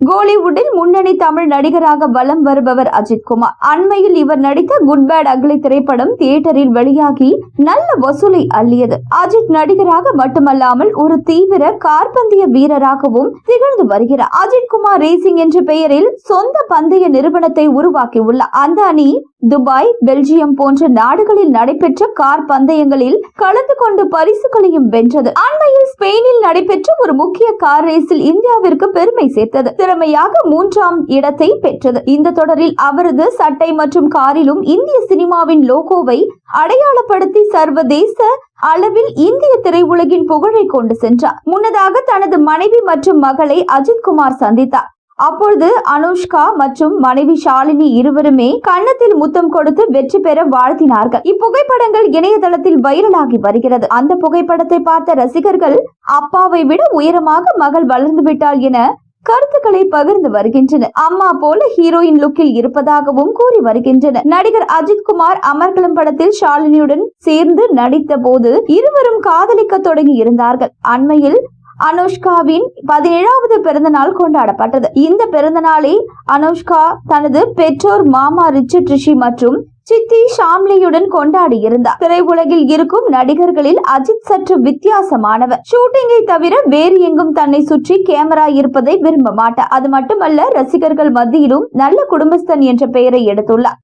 கோலிவுட்டில் முன்னணி தமிழ் நடிகராக வலம் வருபவர் அஜித் குமார். அண்மையில் இவர் நடித்த குட் பேட் அக்லி திரைப்படம் தியேட்டரில் வெளியாகி நல்ல வசூலை அள்ளியது. அஜித் நடிகராக மட்டுமல்லாமல் ஒரு தீவிர கார்பந்தய வீரராகவும் திகழ்ந்து வருகிறார். அஜித் குமார் ரேசிங் என்ற பெயரில் சொந்த பந்தய நிறுவனத்தை உருவாக்கியுள்ளார். அந்த அணி துபாய் பெல்ஜியம் போன்ற நாடுகளில் நடைபெற்ற கார் பந்தயங்களில் கலந்து கொண்டு பரிசுகளையும் வென்றது. அண்மையில் ஸ்பெயினில் நடைபெற்ற ஒரு முக்கிய கார் ரேஸில் இந்தியாவிற்கு பெருமை சேர்த்தது. திறமையாக மூன்றாம் இடத்தை பெற்றது. இந்த தொடரில் அவரது சட்டை மற்றும் காரிலும் இந்திய சினிமாவின் லோகோவை அடையாளப்படுத்தி சர்வதேச அளவில் இந்திய திரையுலகின் புகழை கொண்டு சென்றார். முன்னதாக தனது மனைவி மற்றும் மகளை அஜித் குமார் சந்தித்தார். அப்பொழுது அனுஷ்கா மற்றும் மனைவி ஷாலினி இருவருமே கன்னத்தில் முத்தம் கொடுத்து வெற்றி பெற வாழ்த்தினார்கள். இப்புகைப்படங்கள் இணையதளத்தில் வைரலாகி வருகிறது. அந்த புகைப்படத்தை பார்த்த ரசிகர்கள் அப்பாவை விட உயரமாக மகள் வளர்ந்து விட்டாள் என கருத்துக்களை பகிர்ந்து வருகின்றனர். அம்மா போல ஹீரோயின் லுக்கில் இருப்பதாகவும் கூறி வருகின்றனர். நடிகர் அஜித் குமார் அமர்கலம் படத்தில் ஷாலினியுடன் சேர்ந்து நடித்த போது இருவரும் காதலிக்க தொடங்கி இருந்தார்கள். அண்மையில் அனுஷ்காவின் பதினேழாவது பிறந்த நாள் கொண்டாடப்பட்டது. இந்த பிறந்த நாளை அனுஷ்கா தனது பெற்றோர் மாமா ரிச்சர்ட் ரிஷி மற்றும் சித்தி ஷாம்லியுடன் கொண்டாடி இருந்தார் திரையுலகில் இருக்கும் நடிகர்களில் அஜித் சற்று வித்தியாசமானவர். ஷூட்டிங்கை தவிர வேறு எங்கும் தன்னை சுற்றி கேமரா இருப்பதை விரும்ப மாட்டார். அது மட்டுமல்ல ரசிகர்கள் மத்தியிலும் நல்ல குடும்பஸ்தன் என்ற பெயரை எடுத்துள்ளார்.